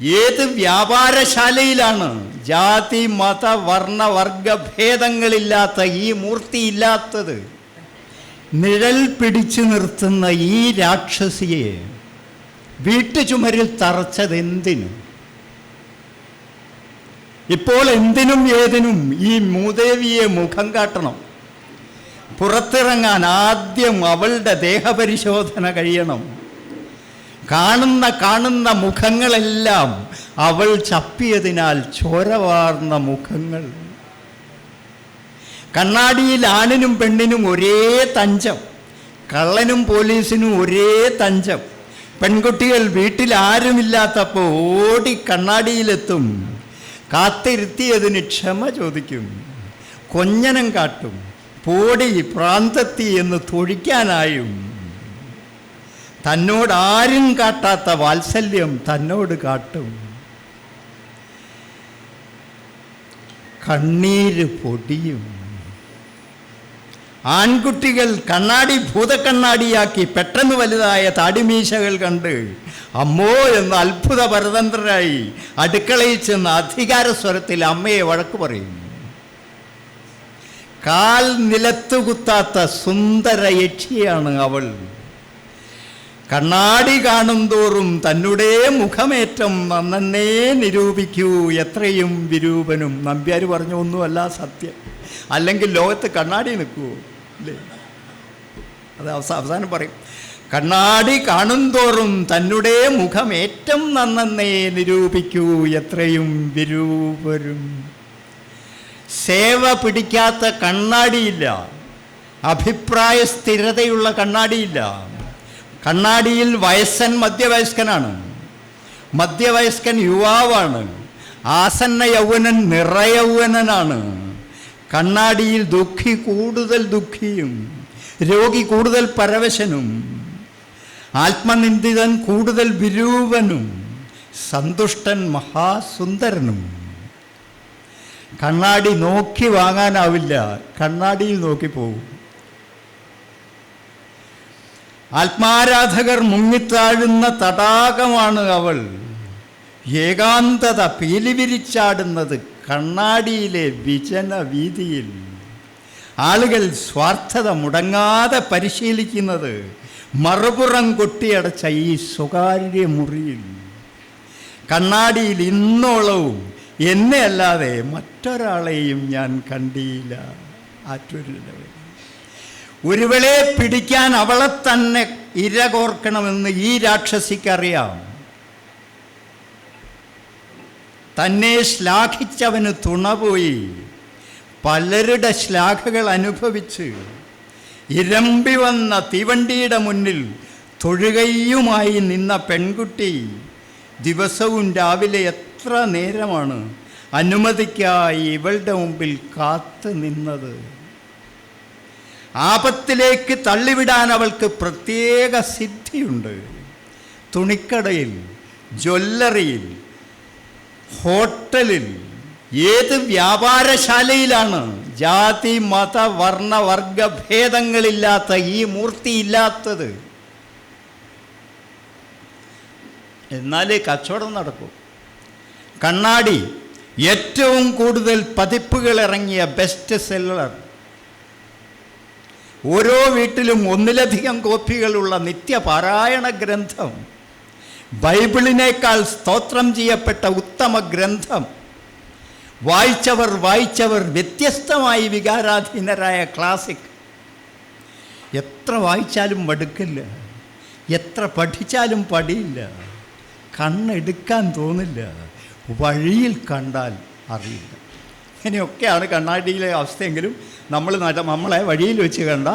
ഏത് വ്യാപാരശാലയിലാണ് ജാതി മത വർണ വർഗ ഭേദങ്ങളില്ലാത്ത ഈ മൂർത്തി ഇല്ലാത്തത്? നിഴൽ പിടിച്ചു നിർത്തുന്ന ഈ രാക്ഷസിയെ വീട്ടുചുമരിൽ തറച്ചത് എന്തിനു? ഇപ്പോൾ എന്തിനും ഏതിനും ഈ മൂദേവിയെ മുഖം കാട്ടണം. പുറത്തിറങ്ങാൻ ആദ്യം അവളുടെ ദേഹപരിശോധന കഴിയണം. കാണുന്ന കാണുന്ന മുഖങ്ങളെല്ലാം അവൾ ചപ്പിയതിനാൽ ചോരവാർന്ന മുഖങ്ങൾ. കണ്ണാടിയിൽ ആണിനും പെണ്ണിനും ഒരേ തഞ്ചം കള്ളനും പോലീസിനും ഒരേ തഞ്ചം. പെൺകുട്ടികൾ വീട്ടിൽ ആരുമില്ലാത്തപ്പോൾ ഓടി കണ്ണാടിയിലെത്തും. കാത്തിരുത്തിയതിന് ക്ഷമ ചോദിക്കും. കൊഞ്ഞനം കാട്ടും. പോടി പ്രാന്തത്തി എന്ന് തൊഴിക്കാനായും തന്നോട് ആരും കാട്ടാത്ത വാത്സല്യം തന്നോട് കാട്ടും. കണ്ണീര് പൊടിയും. ആൺകുട്ടികൾ കണ്ണാടി ഭൂതക്കണ്ണാടിയാക്കി പെട്ടെന്ന് വലുതായ താടിമീശകൾ കണ്ട് അമ്മോ എന്ന് അത്ഭുത പരതന്ത്രരായി അടുക്കളയിൽ ചെന്ന് അധികാര സ്വരത്തിൽ അമ്മയെ വഴക്ക് പറയും. കാൽ നിലത്തു കുത്താത്ത സുന്ദര യക്ഷിയാണ് അവൾ. കണ്ണാടി കാണും തോറും തന്നുടേ മുഖമേറ്റം നന്നേ നിരൂപിക്കൂ. എത്രയും വിരൂപനും. നമ്പ്യാർ പറഞ്ഞ ഒന്നുമല്ല സത്യം. അല്ലെങ്കിൽ ലോകത്ത് കണ്ണാടി നിൽക്കൂ. അല്ലേ? അത് അവസ അവസാനം പറയും. കണ്ണാടി കാണും തോറും മുഖം മുഖമേറ്റം നന്നേ നിരൂപിക്കൂ. എത്രയും വിരൂപരും. സേവ പിടിക്കാത്ത കണ്ണാടിയില്ല. അഭിപ്രായ സ്ഥിരതയുള്ള കണ്ണാടിയില്ല. കണ്ണാടിയിൽ വയസ്സൻ മധ്യവയസ്കനാണ്. മധ്യവയസ്കൻ യുവാവാണ്. ആസന്ന യൗവനൻ നിറയൗവനനാണ് കണ്ണാടിയിൽ ദുഃഖി കൂടുതൽ ദുഃഖിയും രോഗി കൂടുതൽ പരവശനും ആത്മനിന്ദിതൻ കൂടുതൽ വിരൂപനും സന്തുഷ്ടൻ മഹാസുന്ദരനും. കണ്ണാടി നോക്കി വാങ്ങാനാവില്ല കണ്ണാടിയിൽ നോക്കി പോകും ആത്മാരാധകർ മുങ്ങിത്താഴുന്ന തടാകമാണ് അവൾ. ഏകാന്തത പീലിവിരിച്ചാടുന്നത് കണ്ണാടിയിലെ വിജന വീതിയിൽ ആളുകൾ സ്വാർത്ഥത മുടങ്ങാതെ പരിശീലിക്കുന്നത് മറുപുറം കൊട്ടിയടച്ച ഈ സ്വകാര്യ മുറിയിൽ. കണ്ണാടിയിൽ ഇന്നോളവും എന്നെ അല്ലാതെ മറ്റൊരാളെയും ഞാൻ കണ്ടിയില്ല ആറ്റൂരിലവൻ ഒരുവളെ പിടിക്കാൻ അവളെ തന്നെ ഇരകോർക്കണമെന്ന് ഈ രാക്ഷസിക്കറിയാം. തന്നെ ശ്ലാഘിച്ചവന് തുണപോയി. പലരുടെ ശ്ലാഘകൾ അനുഭവിച്ച് ഇരമ്പി വന്ന തീവണ്ടിയുടെ മുന്നിൽ തൊഴുകയുമായി നിന്ന പെൺകുട്ടി ദിവസവും രാവിലെ എത്ര നേരമാണ് അനുമതിക്കായി ഇവളുടെ മുമ്പിൽ കാത്തു നിന്നത്? ആപത്തിലേക്ക് തള്ളിവിടാൻ അവൾക്ക് പ്രത്യേക സിദ്ധിയുണ്ട്. തുണിക്കടയിൽ ജ്വല്ലറിയിൽ ഹോട്ടലിൽ ഏത് വ്യാപാരശാലയിലാണ് ജാതി മത വർണ വർഗഭേദങ്ങളില്ലാത്ത ഈ മൂർത്തി ഇല്ലാത്തത്? എന്നാലേ കച്ചവടം നടക്കൂ. കണ്ണാടി ഏറ്റവും കൂടുതൽ പതിപ്പുകൾ ഇറങ്ങിയ ബെസ്റ്റ് സെല്ലർ ഓരോ വീട്ടിലും ഒന്നിലധികം കോപ്പികളുള്ള നിത്യപാരായണ ഗ്രന്ഥം. ബൈബിളിനേക്കാൾ സ്തോത്രം ചെയ്യപ്പെട്ട ഉത്തമ ഗ്രന്ഥം. വായിച്ചവർ വായിച്ചവർ വ്യത്യസ്തമായി വികാരാധീനരായ ക്ലാസിക്. എത്ര വായിച്ചാലും മടുക്കില്ല. എത്ര പഠിച്ചാലും പടിയില്ല. കണ്ണെടുക്കാൻ തോന്നില്ല. വഴിയിൽ കണ്ടാൽ അറിയില്ല. ഇങ്ങനെയൊക്കെയാണ് കണ്ണാടിയിലെ അവസ്ഥയെങ്കിലും നമ്മൾ നമ്മളെ വഴിയിൽ വെച്ച് കണ്ട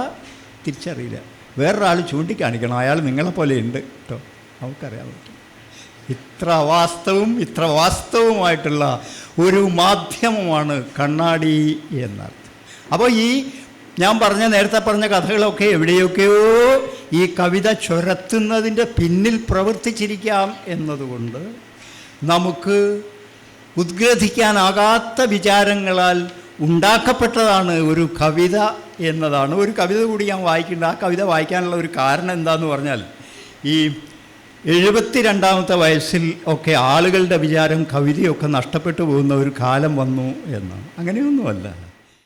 തിരിച്ചറിയില്ല. വേറൊരാൾ ചൂണ്ടിക്കാണിക്കണം. അയാൾ നിങ്ങളെപ്പോലെ ഉണ്ട് കേട്ടോ നമുക്കറിയാൻ പറ്റും. ഇത്ര വാസ്തവും ഇത്ര വാസ്തവുമായിട്ടുള്ള ഒരു മാധ്യമമാണ് കണ്ണാടി എന്നർത്ഥം. അപ്പോൾ ഈ ഞാൻ പറഞ്ഞ നേരത്തെ പറഞ്ഞ കഥകളൊക്കെ എവിടെയൊക്കെയോ ഈ കവിത ചുരത്തുന്നതിന്റെ പിന്നിൽ പ്രവർത്തിച്ചിരിക്കാം എന്നതുകൊണ്ട് നമുക്ക് ഉദ്ഗ്രഥിക്കാനാകാത്ത വിചാരങ്ങളാൽ ഉണ്ടാക്കപ്പെട്ടതാണ് ഒരു കവിത എന്നതാണ്. ഒരു കവിത കൂടി ഞാൻ വായിക്കുന്നുണ്ട് ആ കവിത വായിക്കാനുള്ള ഒരു കാരണം എന്താന്ന് പറഞ്ഞാൽ ഈ എഴുപത്തി രണ്ടാമത്തെ വയസ്സിൽ ഒക്കെ ആളുകളുടെ വിചാരം കവിതയൊക്കെ നഷ്ടപ്പെട്ടു പോകുന്ന ഒരു കാലം വന്നു എന്നാണ്. അങ്ങനെയൊന്നുമല്ല.